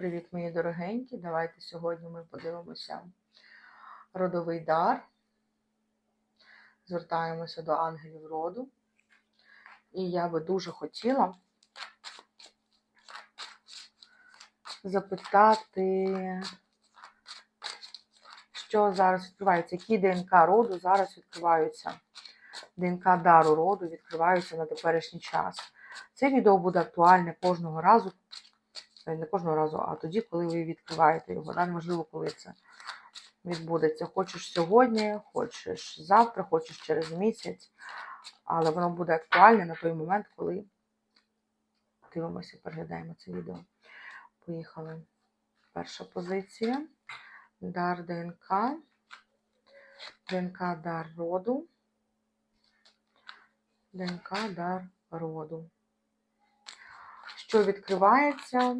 Привіт, мої дорогенькі. Давайте сьогодні ми подивимося родовий дар. Звертаємося до ангелів роду. І я би дуже хотіла запитати, що зараз відкривається, які ДНК роду зараз відкриваються. ДНК дару роду відкриваються на теперішній час. Це відео буде актуальне кожного разу, не кожного разу, а тоді, коли ви відкриваєте його. Да? Неважливо, коли це відбудеться. Хочеш сьогодні, хочеш завтра, хочеш через місяць, але воно буде актуальне на той момент, коли дивимося, переглядаємо це відео. Поїхали. Перша позиція. Дар ДНК. ДНК дар роду. ДНК дар роду. Що відкривається?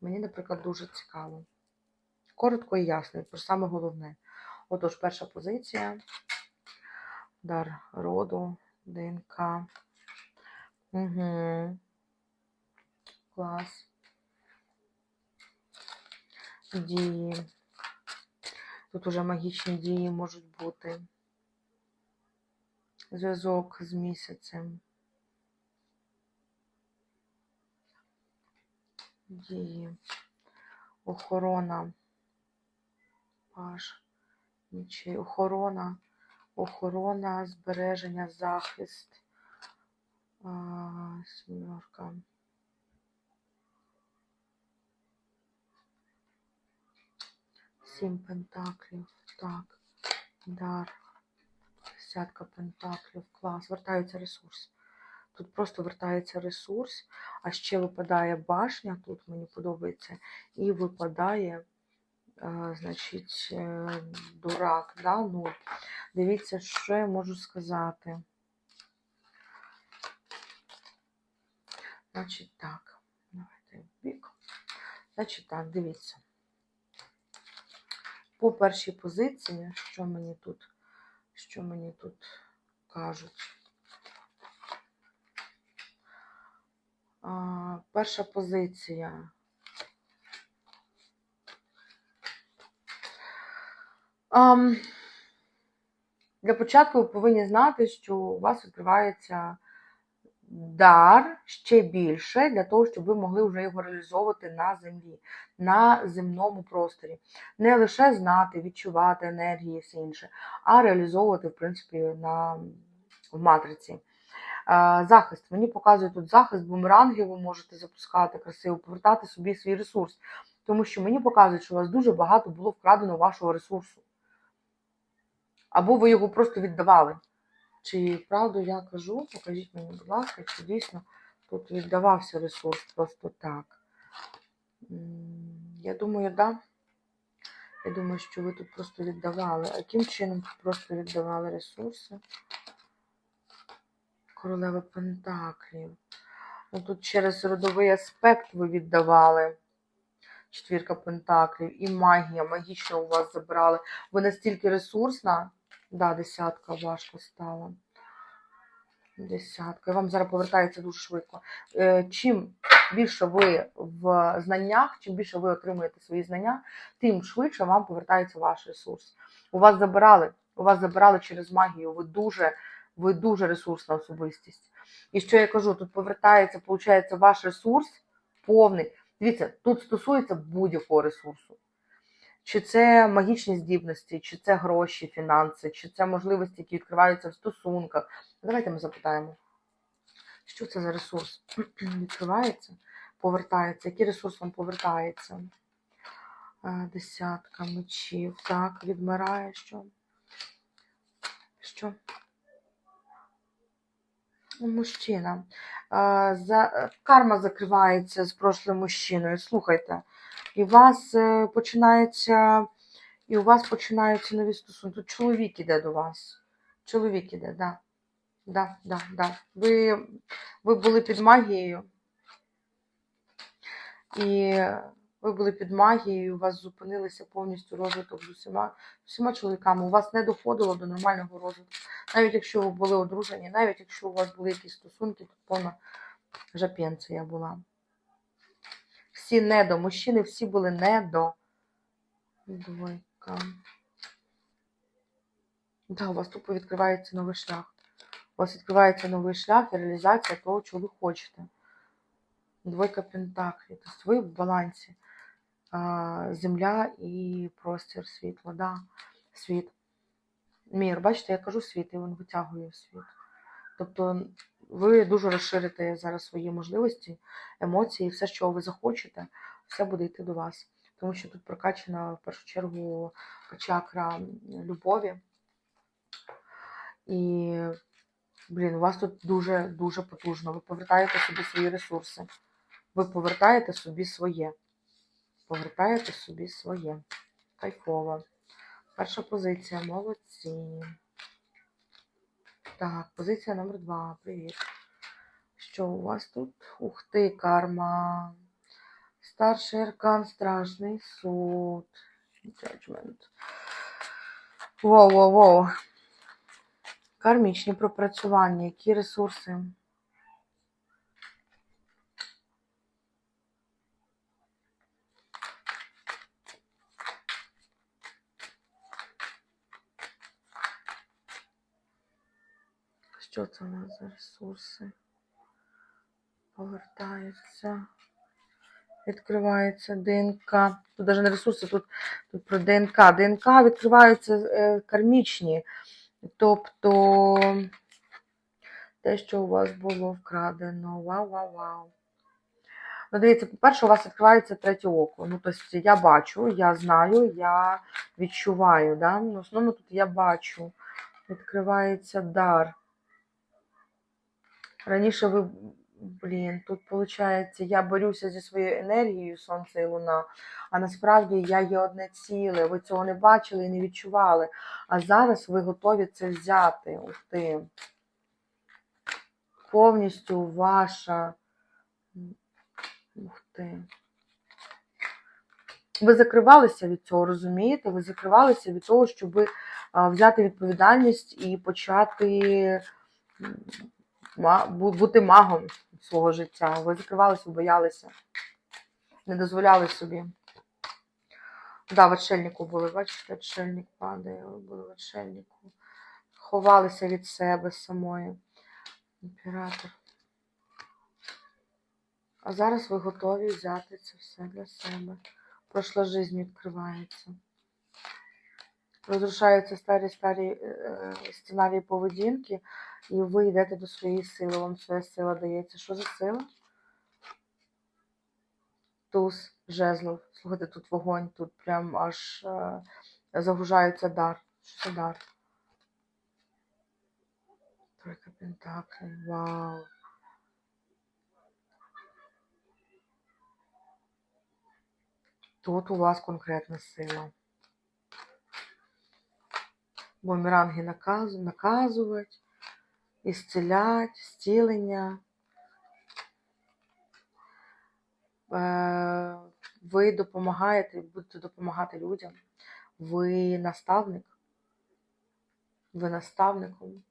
Мені, наприклад, дуже цікаво. Коротко і ясно, про саме головне. Отож, перша позиція. Дар роду, ДНК. Угу. Клас. Дії. Тут уже магічні дії можуть бути. Зв'язок з місяцем. Дії. Охорона. Паш. Нічий. Охорона. Охорона, збереження, захист. Сімерка. Сім пентаклів. Так. Дар. Десятка пентаклів. Клас. Вертається ресурс. Тут просто вертається ресурс, а ще випадає башня, тут мені подобається, і випадає, е, значить, е, дурак, да, нуль. Дивіться, що я можу сказати. Значить, так, давайте бік. Значить, так, дивіться. По першій позиції, що мені тут, що мені тут кажуть? Перша позиція. Для початку ви повинні знати, що у вас відкривається дар ще більше для того, щоб ви могли вже його реалізовувати на землі, на земному просторі. Не лише знати, відчувати енергії і все інше, а реалізовувати, в принципі, на, в матриці. Е, захист. Мені показує тут захист, бумеранги ви можете запускати красиво, повертати собі свій ресурс. Тому що мені показують, що у вас дуже багато було вкрадено вашого ресурсу. Або ви його просто віддавали. Чи правду я кажу? Покажіть мені, будь ласка, чи дійсно тут віддавався ресурс просто так. Я думаю, так. Да. Я думаю, що ви тут просто віддавали. А яким чином просто віддавали ресурси? Королева Пентаклів. Ну, Тут через родовий аспект ви віддавали. Четвірка Пентаклів. І магія. Магічно у вас забрали. Ви настільки ресурсна. Да, десятка важко стала. Десятка. І вам зараз повертається дуже швидко. Е, чим більше ви в знаннях, чим більше ви отримуєте свої знання, тим швидше вам повертається ваш ресурс. У вас забирали, у вас забирали через магію. Ви дуже ви дуже ресурсна особистість. І що я кажу, тут повертається, виходить, ваш ресурс повний. Дивіться, тут стосується будь-якого ресурсу. Чи це магічні здібності, чи це гроші, фінанси, чи це можливості, які відкриваються в стосунках. Давайте ми запитаємо, що це за ресурс? Відкривається, повертається. Який ресурс вам повертається? Десятка мечів. Так, відмирає що? Що? Мужчина. За... Карма закривається з прошлим мужчиною. Слухайте. І вас е, починається, і у вас починаються нові стосунки. Тут чоловік іде до вас. Чоловік іде, да. Да, да, да. Ви, ви були під магією. І ви були під магією, у вас зупинилися повністю розвиток з усіма, усіма чоловіками. У вас не доходило до нормального розвитку. Навіть якщо ви були одружені, навіть якщо у вас були якісь стосунки, то повна жапенція була. Всі недо, мужчини всі були недо. Двойка. Да, у вас тут відкривається новий шлях. У вас відкривається новий шлях і реалізація того, чого ви хочете. Двойка пентаклів. Тобто ви в балансі. Земля і простір світла. Да. Світ. Мір. Бачите, я кажу світ, і він витягує світ. Тобто ви дуже розширите зараз свої можливості, емоції, все, що ви захочете, все буде йти до вас. Тому що тут прокачана в першу чергу чакра любові. І, блін, у вас тут дуже-дуже потужно. Ви повертаєте собі свої ресурси. Ви повертаєте собі своє. Повертаєте собі своє. Кайфово. Перша позиція. Молодці. Так, позиція номер два. Привіт. Що у вас тут? Ух ти, карма. Старший аркан, страшний суд. Judgment. Воу, воу, воу. Кармічні пропрацювання, які ресурси? Що це у нас за ресурси? Повертається. Відкривається ДНК. Тут навіть не ресурси, тут, тут про ДНК. ДНК відкриваються е, кармічні. Тобто те, що у вас було вкрадено. Вау, вау, вау. Ну, дивіться, по-перше, у вас відкривається третє око. Ну, тобто я бачу, я знаю, я відчуваю. Да? Ну, В основному тут я бачу. Відкривається дар. Раніше ви, блін, тут виходить, я борюся зі своєю енергією, сонце і луна, а насправді я є одне ціле. Ви цього не бачили і не відчували. А зараз ви готові це взяти. Ух ти. Повністю ваша. Ух ти. Ви закривалися від цього, розумієте? Ви закривалися від того, щоб взяти відповідальність і почати бути магом свого життя. Ви закривалися, боялися, не дозволяли собі. Да, в отшельнику були, бачите, отшельник падає, ви були в отшельнику. Ховалися від себе самої. Імператор. А зараз ви готові взяти це все для себе. Прошла жизнь відкривається. Розрушаються старі старі е, сценарії поведінки, і ви йдете до своєї сили. Вам своя сила дається. Що за сила? Туз, жезлов. Слухайте, тут вогонь, тут прям аж е, загружається дар. Що це дар? Тройка пентаклів. Вау. Тут у вас конкретна сила. Бумеранги наказу, наказувати, ісцілять, зцілення. Е, Ви допомагаєте, будете допомагати людям. Ви наставник. Ви наставником.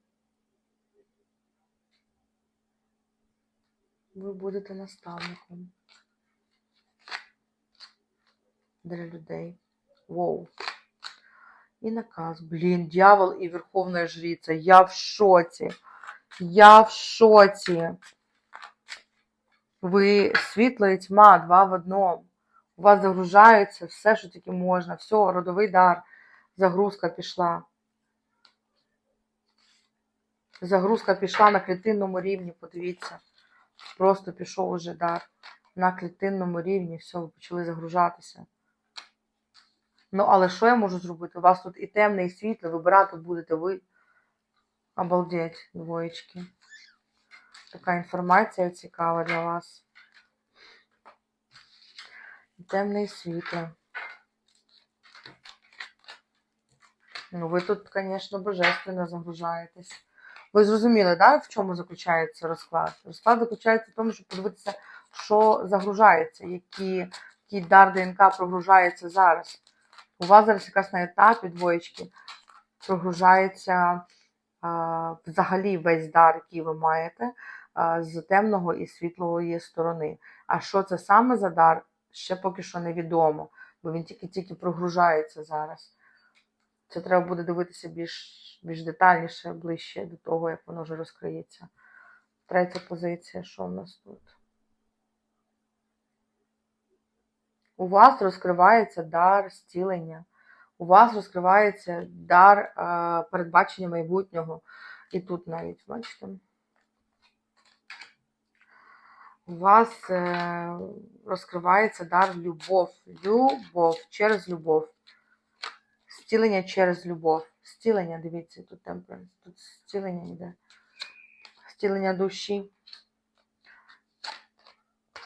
Ви будете наставником для людей. Воу. І наказ. Блін, дьявол і Верховна Жриця. Я в шоці. Я в шоці. Ви світло і тьма, два в одному. У вас загружається все, що тільки можна. Все, родовий дар. Загрузка пішла. Загрузка пішла на клітинному рівні, подивіться. Просто пішов уже дар. На клітинному рівні, все, ви почали загружатися. Ну, але що я можу зробити? У вас тут і темне, і світле, вибирати будете ви. Обалдеть, двоєчки. Така інформація цікава для вас. Темне, і. Ну, ви тут, звісно, божественно загружаєтесь. Ви зрозуміли, да, в чому заключається розклад? Розклад заключається в тому, щоб подивитися, що загружається, які, який дар ДНК прогружається зараз. У вас зараз якраз на етапі двоєчки прогружається взагалі весь дар, який ви маєте, з темного і світлої сторони. А що це саме за дар? ще поки що невідомо, бо він тільки-тільки прогружається зараз. Це треба буде дивитися більш, більш детальніше, ближче до того, як воно вже розкриється. Третя позиція, що в нас тут? У вас розкривається дар зцілення. У вас розкривається дар е, передбачення майбутнього. І тут навіть, бачите. У вас е, розкривається дар любов. Любов через любов. Зцілення через любов. Зцілення, дивіться, тут темперанс. Тут зцілення йде. Зцілення душі.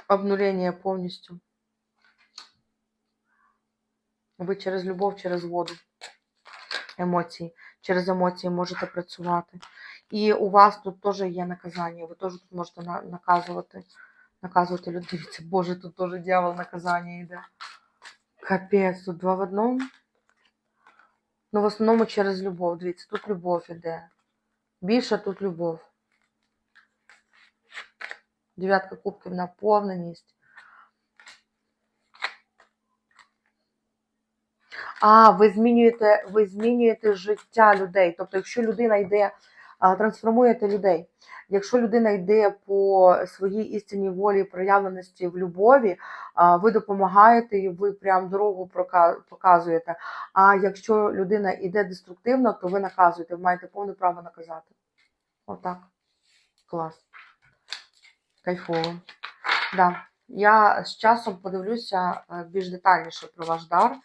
Обнулення повністю. Ви через любов, через воду. Емоції. Через емоції можете працювати. І у вас тут теж є наказання. Ви теж тут можете на- наказувати. Наказувати людей. Дивіться, Боже, тут теж дьявол наказання йде. Капець, тут два в одному. Ну, в основному через любов. Дивіться, тут любов іде. Більше тут любов. Дев'ятка кубків наповненість. А, ви змінюєте, ви змінюєте життя людей. Тобто, якщо людина йде, трансформуєте людей. Якщо людина йде по своїй істинній волі проявленості в любові, ви допомагаєте і ви прям дорогу показуєте. А якщо людина йде деструктивно, то ви наказуєте, ви маєте повне право наказати. Отак. Клас. Кайфово. Да. Я з часом подивлюся е, більш детальніше про ваш дар.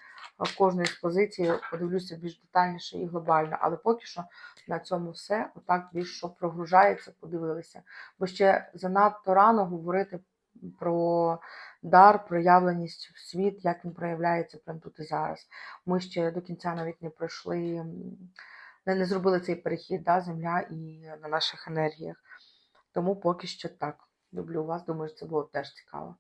Е, Кожної з позицій подивлюся більш детальніше і глобально. Але поки що на цьому все. Отак більш що прогружається, подивилися. Бо ще занадто рано говорити про дар, проявленість в світ, як він проявляється прямо тут і зараз. Ми ще до кінця навіть не пройшли, не, не зробили цей перехід, да, земля і на наших енергіях. Тому поки що так. Люблю вас. Думаю, що це було теж цікаво.